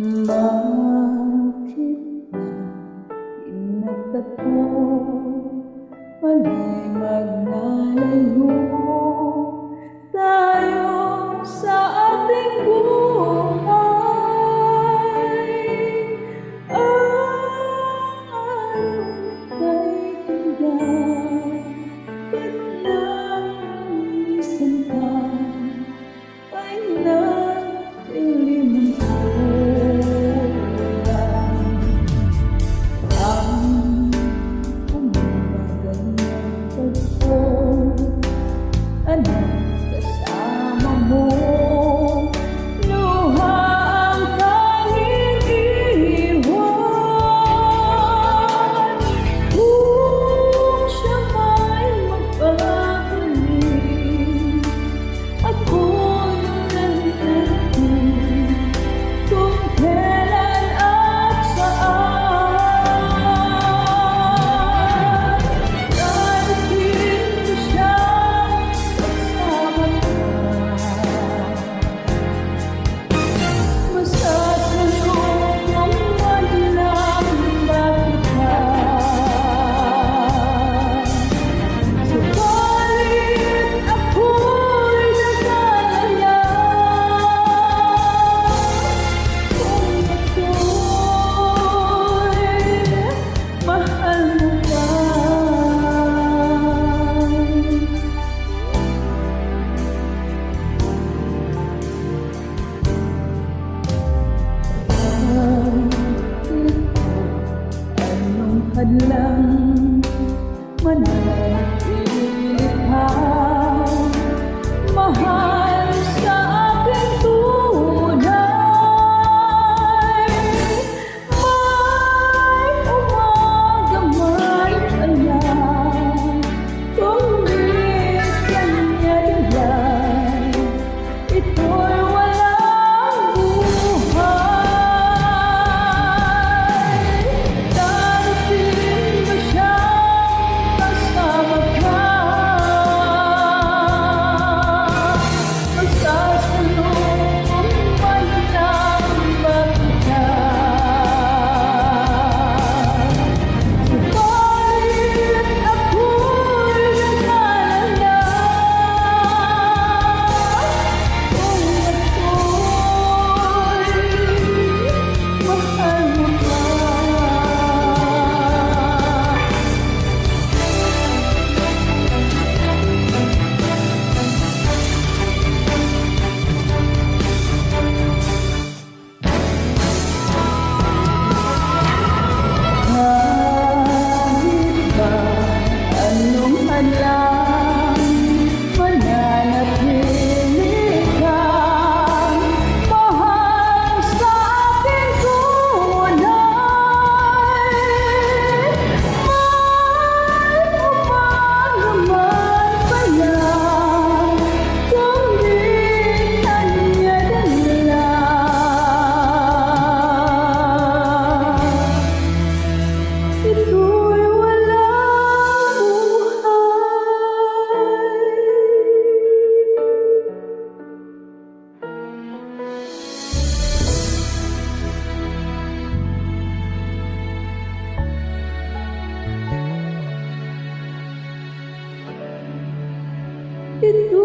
Bakit ba inakta ko? Magnalayo hadlang manatili ka mahal que tú